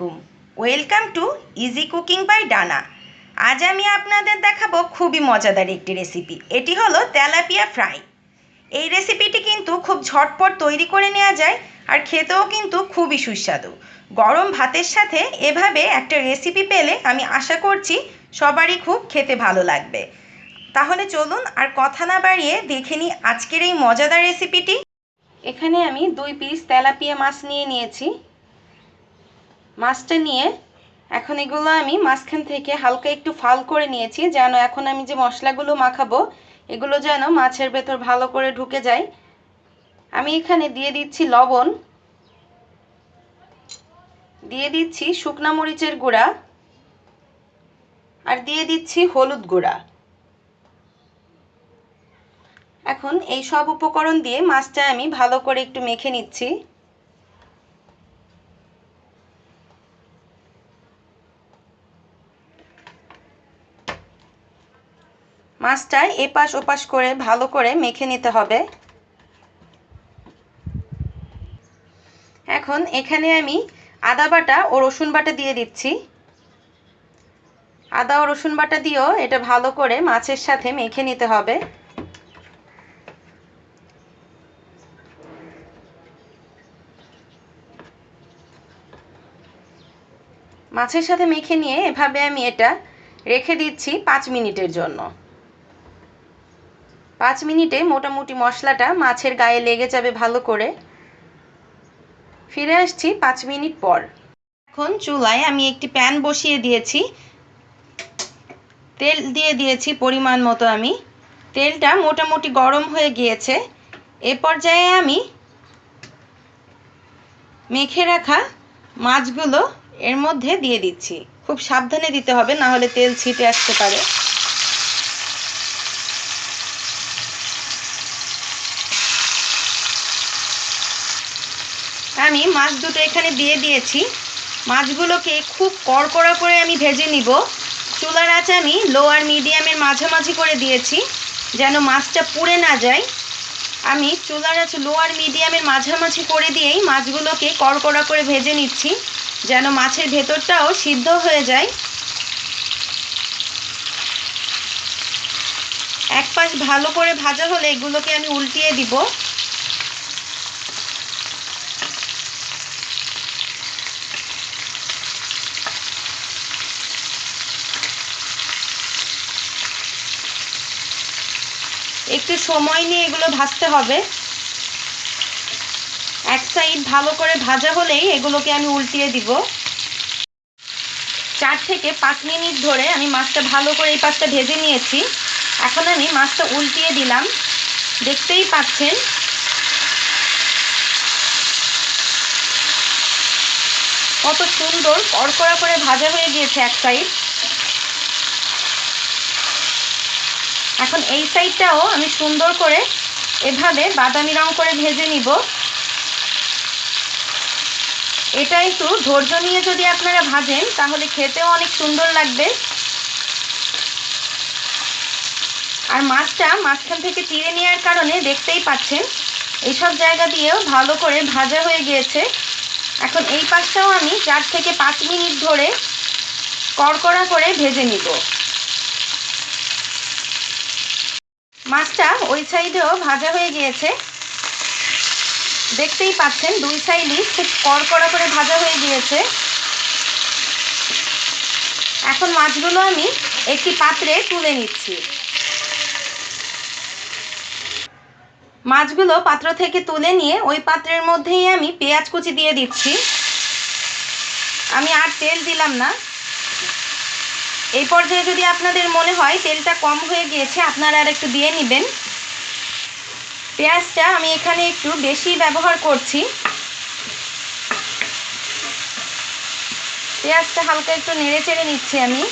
আলাইকুম welcome to easy cooking by Dana আজ আমি আপনাদের দেখাবো খুবই মজাদার একটি রেসিপি এটি হলো তেলাপিয়া ফ্রাই। এই রেসিপিটি কিন্তু খুব ঝটপট তৈরি করে নেওয়া যায় আর খেতেও কিন্তু খুবই সুস্বাদু। গরম ভাতের সাথে এভাবে একটা রেসিপি পেলে আমি আশা করছি সবারই খুব খেতে ভালো লাগবে। তাহলে চলুন আর কথা না বাড়িয়ে দেখে নিই আজকের এই মজাদার রেসিপিটি এখানে আমি দুই পিস তেলাপিয়া মাছ নিয়ে নিয়েছি। মাছটা নিয়ে এখন এগুলো আমি মাঝখান থেকে হালকা একটু ফাল করে নিয়েছি, যেন এখন আমি যে মশলাগুলো মাখাবো, এগুলো যেন মাছের ভেতর ভালো করে ঢুকে যায়। আমি এখানে দিয়ে দিচ্ছি লবণ, দিয়ে দিচ্ছি শুকনা মরিচের গুঁড়া, আর দিয়ে দিচ্ছি হলুদ গুঁড়া। এখন এই সব উপকরণ দিয়ে মাছটা আমি ভালো করে একটু মেখে নিচ্ছি। মাছটা এপাশ ওপাশ করে ভালো করে মেখে নিতে হবে। এখন এখানে আমি আদা বাটা ও রসুন বাটা দিয়ে দিচ্ছি। আদা ও রসুন বাটা দিয়েও এটা ভালো করে মাছের সাথে মেখে নিতে হবে। মাছের সাথে মেখে নিয়ে এভাবে আমি এটা রেখে দিচ্ছি পাঁচ মিনিটের জন্য। পাঁচ মিনিটে মোটামুটি মশলাটা মাছের গায়ে লেগে যাবে ভালো করে। ফিরে আসছি পাঁচ মিনিট পর। এখন চুলায় আমি একটি প্যান বসিয়ে দিয়েছি। তেল দিয়ে দিয়েছি পরিমাণ মতো আমি। তেলটা মোটামুটি গরম হয়ে গিয়েছে। এ পর্যায়ে আমি মেখে রাখা মাছগুলো এর মধ্যে দিয়ে দিচ্ছি। খুব সাবধানে দিতে হবে, না হলে তেল ছিটে আসতে পারে। আমি মাছ দুটো এখানে দিয়ে দিয়েছি। মাছগুলোকে খুব কড়কড়া করে আমি ভেজে নিব। চুলার আঁচ আমি লো আর মিডিয়ামের মাঝামাঝি করে দিয়েছি, যেন মাছটা পুড়ে না যায়। আমি চুলার আঁচ লো আর মিডিয়ামের মাঝামাঝি করে দিয়েই মাছগুলোকে কড়কড়া করে ভেজে নিচ্ছি, যেন মাছের ভেতরটাও সিদ্ধ হয়ে যায়। এক পাশ ভালো করে ভাজা হলে এগুলোকে আমি উল্টিয়ে দিব। একটু সময় নিয়ে এগুলো ভাজতে হবে। এক সাইড ভালো করে ভাজা হলেই এগুলোকে আমি উল্টিয়ে দিব। চার থেকে পাঁচ মিনিট ধরে আমি মাছটা ভালো করে এই পাশটা ভেজে নিয়েছি। এখন আমি মাছটা উল্টিয়ে দিলাম। দেখতেই পাচ্ছেন। কত সুন্দর কড়কড়া করে ভাজা হয়ে গিয়েছে এক সাইড। এখন এই সাইডটাও আমি সুন্দর করে এভাবে বাদামি রং করে ভেজে নিব। এটা একটু ধৈর্য নিয়ে যদি আপনারা ভাজেন, তাহলে খেতেও অনেক সুন্দর লাগবে। আর মাছটা মাঝখান থেকে চিড়ে নেওয়ার কারণে দেখতেই পাচ্ছেন এইসব জায়গা দিয়েও ভালো করে ভাজা হয়ে গিয়েছে। এখন এই পাশটাও আমি চার থেকে পাঁচ মিনিট ধরে কড়কড়া করে ভেজে নিব। মাছটা ওই সাইডেও ভাজা হয়ে গিয়েছে। দেখতেই পাচ্ছেন, দুই সাইডই খুব কড়কড়া করে ভাজা হয়ে গিয়েছে। এখন মাছগুলো আমি একটি পাত্রে তুলে নিচ্ছি। মাছগুলো পাত্র থেকে তুলে নিয়ে ওই পাত্রের মধ্যেই আমি পেঁয়াজ কুচি দিয়ে দিচ্ছি। আমি আর তেল দিলাম না। এই পর্যায়ে যদি আপনাদের মনে হয় তেলটা কম হয়ে গিয়েছে, আপনারা আর একটু দিয়ে নেবেন। পেঁয়াজটা আমি এখানে একটু বেশি ব্যবহার করছি। পেঁয়াজটা হালকা একটু নেড়ে চেড়ে নিচ্ছি আমি।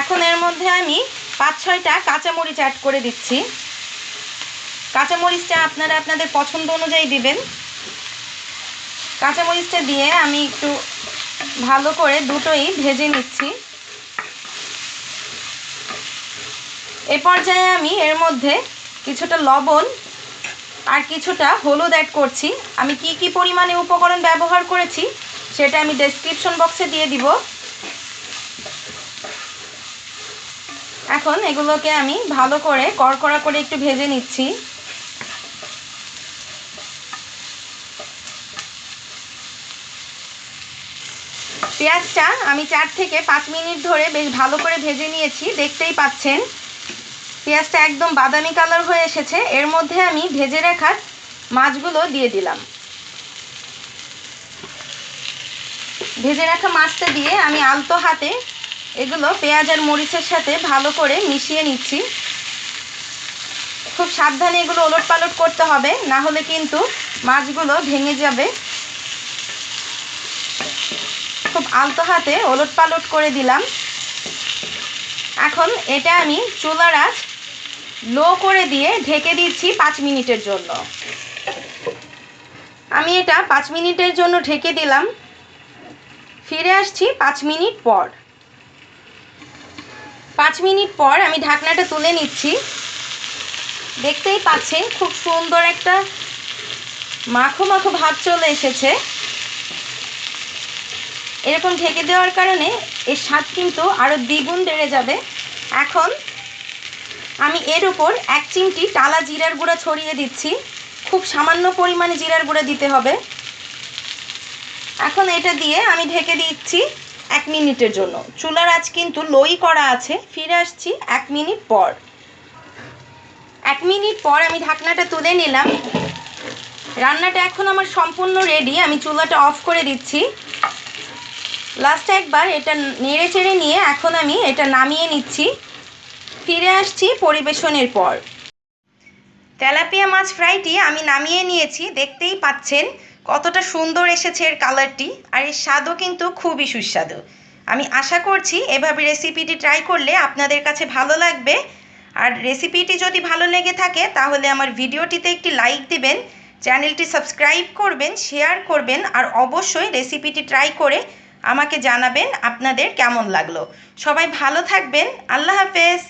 এখন এর মধ্যে আমি পাঁচ ছয়টা কাঁচামরিচ অ্যাড করে দিচ্ছি। কাঁচামরিচটা আপনারা আপনাদের পছন্দ অনুযায়ী দিবেন। কাঁচামরিচটা দিয়ে আমি একটু ভালো করে দুটোই ভেজে নিচ্ছি। এ পর্যায়ে আমি এর মধ্যে কিছুটা লবণ আর কিছুটা হলুদ অ্যাড করছি। আমি কি কি পরিমাণে উপকরণ ব্যবহার করেছি সেটা আমি ডেসক্রিপশন বক্সে দিয়ে দিব। এখন এগুলোকে আমি ভালো করে কড়কড়া করে একটু ভেজে নিচ্ছি। পেঁয়াজটা আমি চার থেকে পাঁচ মিনিট ধরে বেশ ভালো করে ভেজে নিয়েছি, দেখতেই পাচ্ছেন। পেঁয়াজটা একদম বাদামি কালার হয়ে এসেছে। এর মধ্যে আমি ভেজে রাখার মাছগুলো দিয়ে দিলাম। ভেজে রাখা মাছটা দিয়ে আমি আলতো হাতে এগুলো পেঁয়াজ আর মরিচের সাথে ভালো করে মিশিয়ে নিচ্ছি। খুব সাবধানে এগুলো ওলট পালট করতে হবে, না হলে কিন্তু মাছগুলো ভেঙে যাবে। খুব আলতো হাতে ওলট পালট করে দিলাম। এখন এটা আমি চুলার আঁচ লো করে দিয়ে ঢেকে দিচ্ছি পাঁচ মিনিটের জন্য। আমি এটা পাঁচ মিনিটের জন্য ঢেকে দিলাম। ফিরে আসছি পাঁচ মিনিট পর। পাঁচ মিনিট পর আমি ঢাকনাটা তুলে নিচ্ছি। দেখতেই পাচ্ছেন খুব সুন্দর একটা মাখো মাখো ভাব চলে এসেছে। এরকম ঢেকে দেওয়ার কারণে এর স্বাদ কিন্তু আরও দ্বিগুণ বেড়ে যাবে। এখন আমি এর উপর এক চিমটি টালা জিরার গুঁড়া ছড়িয়ে দিচ্ছি। খুব সামান্য পরিমাণে জিরার গুঁড়া দিতে হবে। এখন এটা দিয়ে আমি ঢেকে দিচ্ছি এক মিনিটের জন্য। চুলার আঁচ কিন্তু লোই করা আছে। ফিরে আসছি এক মিনিট পর। এক মিনিট পর আমি ঢাকনাটা তুলে নিলাম। রান্নাটা এখন আমার সম্পূর্ণ রেডি আমি চুলাটা অফ করে দিচ্ছি। লাস্টে একবার এটা নেড়ে চেড়ে নিয়ে এখন আমি এটা নামিয়ে নিচ্ছি। ফিরে আসছি পরিবেশনের পর। তেলাপিয়া মাছ ফ্রাইটি আমি নামিয়ে নিয়েছি, দেখতেই পাচ্ছেন কতটা সুন্দর এসেছে এর কালারটি, আর এর স্বাদও কিন্তু খুবই সুস্বাদু। আমি আশা করছি এভাবে রেসিপিটি ট্রাই করলে আপনাদের কাছে ভালো লাগবে। আর রেসিপিটি যদি ভালো লেগে থাকে, তাহলে আমার ভিডিওটিতে একটি লাইক দিবেন, চ্যানেলটি সাবস্ক্রাইব করবেন, শেয়ার করবেন, আর অবশ্যই রেসিপিটি ট্রাই করে আমাকে জানাবেন আপনাদের কেমন লাগল। সবাই ভালো থাকবেন। আল্লাহ হাফেজ।